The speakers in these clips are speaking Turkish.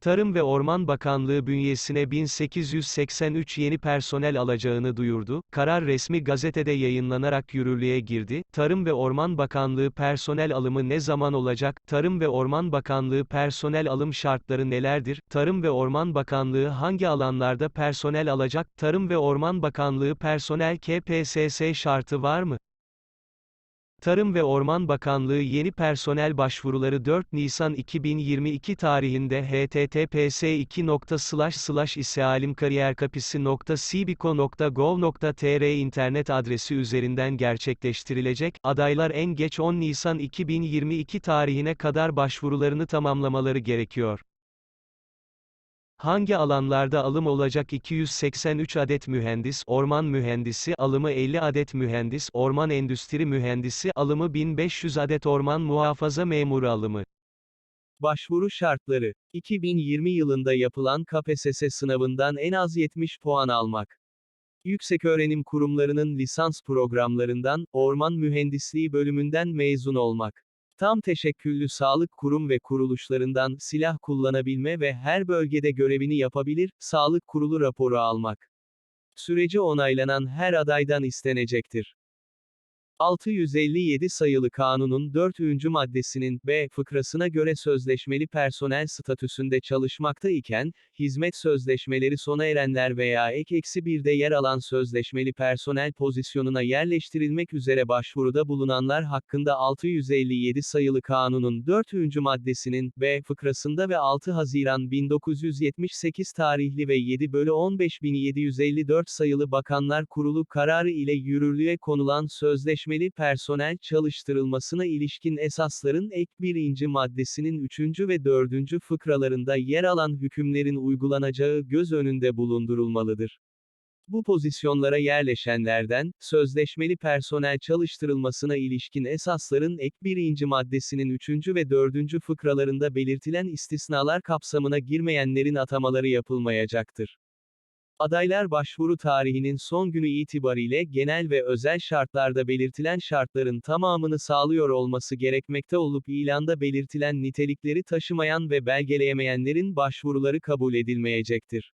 Tarım ve Orman Bakanlığı bünyesine 1883 yeni personel alacağını duyurdu. Karar resmi gazetede yayınlanarak yürürlüğe girdi. Tarım ve Orman Bakanlığı personel alımı ne zaman olacak? Tarım ve Orman Bakanlığı personel alım şartları nelerdir? Tarım ve Orman Bakanlığı hangi alanlarda personel alacak? Tarım ve Orman Bakanlığı personel KPSS şartı var mı? Tarım ve Orman Bakanlığı yeni personel başvuruları 4 Nisan 2022 tarihinde https isialimkariyerkapisi.sibiko.gov.tr internet adresi üzerinden gerçekleştirilecek, adaylar en geç 10 Nisan 2022 tarihine kadar başvurularını tamamlamaları gerekiyor. Hangi alanlarda alım olacak 283 adet mühendis, orman mühendisi alımı 50 adet mühendis, orman endüstri mühendisi alımı 1500 adet orman muhafaza memuru alımı. Başvuru şartları. 2020 yılında yapılan KPSS sınavından en az 70 puan almak. Yükseköğrenim kurumlarının lisans programlarından, orman mühendisliği bölümünden mezun olmak. Tam teşekküllü sağlık kurum ve kuruluşlarından silah kullanabilme ve her bölgede görevini yapabilir, sağlık kurulu raporu almak. Süreci onaylanan her adaydan istenecektir. 657 sayılı kanunun 4. maddesinin B fıkrasına göre sözleşmeli personel statüsünde çalışmakta iken, hizmet sözleşmeleri sona erenler veya ek eksi birde yer alan sözleşmeli personel pozisyonuna yerleştirilmek üzere başvuruda bulunanlar hakkında 657 sayılı kanunun 4. maddesinin B fıkrasında ve 6 Haziran 1978 tarihli ve 7 bölü 15754 sayılı Bakanlar Kurulu kararı ile yürürlüğe konulan sözleşmeli personel çalıştırılmasına ilişkin esasların ek 1. maddesinin 3. ve 4. fıkralarında yer alan hükümlerin uygulanacağı göz önünde bulundurulmalıdır. Bu pozisyonlara yerleşenlerden, sözleşmeli personel çalıştırılmasına ilişkin esasların ek 1. maddesinin 3. ve 4. fıkralarında belirtilen istisnalar kapsamına girmeyenlerin atamaları yapılmayacaktır. Adaylar başvuru tarihinin son günü itibariyle genel ve özel şartlarda belirtilen şartların tamamını sağlıyor olması gerekmekte olup ilanda belirtilen nitelikleri taşımayan ve belgeleyemeyenlerin başvuruları kabul edilmeyecektir.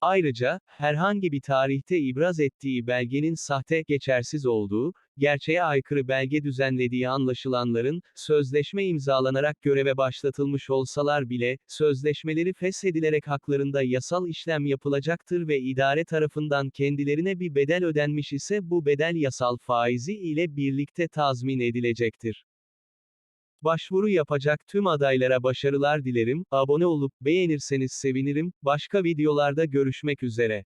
Ayrıca, herhangi bir tarihte ibraz ettiği belgenin sahte, geçersiz olduğu, gerçeğe aykırı belge düzenlediği anlaşılanların, sözleşme imzalanarak göreve başlatılmış olsalar bile, sözleşmeleri feshedilerek haklarında yasal işlem yapılacaktır ve idare tarafından kendilerine bir bedel ödenmiş ise bu bedel yasal faizi ile birlikte tazmin edilecektir. Başvuru yapacak tüm adaylara başarılar dilerim, abone olup beğenirseniz sevinirim, başka videolarda görüşmek üzere.